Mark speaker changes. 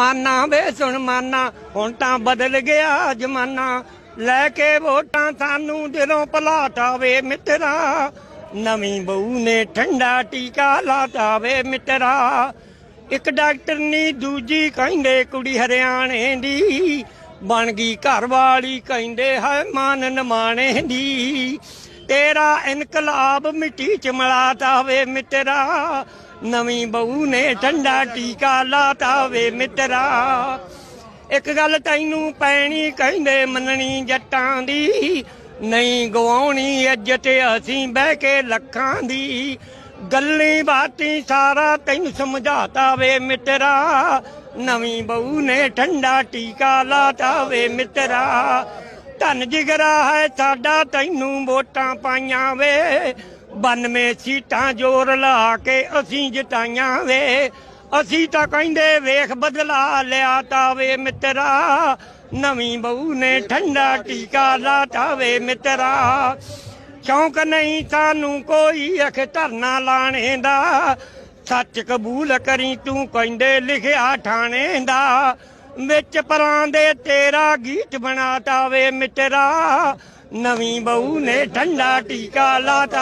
Speaker 1: ਮਾਨਾ ਵੇ ਸੁਣ ਮਾਨਾ ਹੁਣ ਤਾਂ ਬਦਲ ਗਿਆ ਜਮਾਨਾ। ਲੈ ਕੇ ਵੋਟਾਂ ਸਾਨੂੰ ਦਿਲੋਂ ਭੁਲਾਤਾ ਵੇ ਮਿੱਤਰਾ। ਨਵੀਂ ਬਹੂ ਨੇ ਠੰਡਾ ਟੀਕਾ ਲਾਤਾ ਵੇ ਮਿੱਤਰਾ। ਇੱਕ ਡਾਕਟਰ ਨੀ, ਦੂਜੀ ਕਹਿੰਦੇ ਕੁੜੀ ਹਰਿਆਣੇ ਦੀ। ਬਣ ਗਈ ਘਰ ਵਾਲੀ, ਕਹਿੰਦੇ ਹੈ ਮਾਨ ਨਮਾਣੇ ਦੀ। ਤੇਰਾ ਇਨਕਲਾਬ ਮਿੱਟੀ ਚ ਮਿਲਾਤਾ ਵੇ ਮਿੱਤਰਾ। ਨਵੀਂ ਬਹੂ ਨੇ ਠੰਡਾ ਟੀਕਾ ਲਾਤਾ ਵੇ ਮਿੱਤਰਾ। ਇੱਕ ਗੱਲ ਤੈਨੂੰ ਪੈਣੀ ਕਹਿੰਦੇ ਮੰਨਣੀ ਜੱਟਾਂ ਦੀ। ਨਹੀਂ ਗਵਾਉਣੀ ਇੱਜ਼ਤ ਅਸੀਂ ਬਹਿ ਕੇ ਲੱਖਾਂ ਦੀ। ਗੱਲੀ ਬਾਤੀ ਸਾਰਾ ਤੈਨੂੰ ਸਮਝਾਤਾ ਵੇ ਮਿੱਤਰਾ। ਨਵੀਂ ਬਹੂ ਨੇ ਠੰਡਾ ਟੀਕਾ ਲਾਤਾ ਵੇ ਮਿੱਤਰਾ। ਧਨ ਜਿਗਰਾ ਹੈ ਸਾਡਾ ਤੈਨੂੰ ਵੋਟਾਂ ਪਾਈਆਂ ਵੇ। 92 ਸੀਟਾਂ ਜੋਰ ਲਾ ਕੇ ਅਸੀਂ ਜਿਤਾਈਆਂ ਵੇ। ਅਸੀਂ ਤਾਂ ਕਹਿੰਦੇ ਵੇਖ ਬਦਲਾ ਲਿਆ ਤਾਵੇ ਮਿੱਤਰਾ। ਨਵੀਂ ਬਹੂ ਨੇ ਠੰਡਾ ਟੀਕਾ ਲਾਤਾ ਵੇ ਮਿੱਤਰਾ। ਸ਼ੌਂਕ ਨਹੀਂ ਸਾਨੂੰ ਕੋਈ ਅਖ ਧਰਨਾ ਲਾਣੇ ਦਾ। ਸੱਚ ਕਬੂਲ ਕਰੀ ਤੂੰ ਕਹਿੰਦੇ ਲਿਖਿਆ ਠਾਣੇ ਦਾ। ਵਿੱਚ ਪਰਾਂ ਦੇ ਤੇਰਾ ਗੀਤ ਬਣਾਤਾ ਵੇ ਮਿੱਤਰਾ। ਨਵੀਂ ਬਹੂ ਨੇ ਠੰਡਾ ਟੀਕਾ ਲਾਤਾ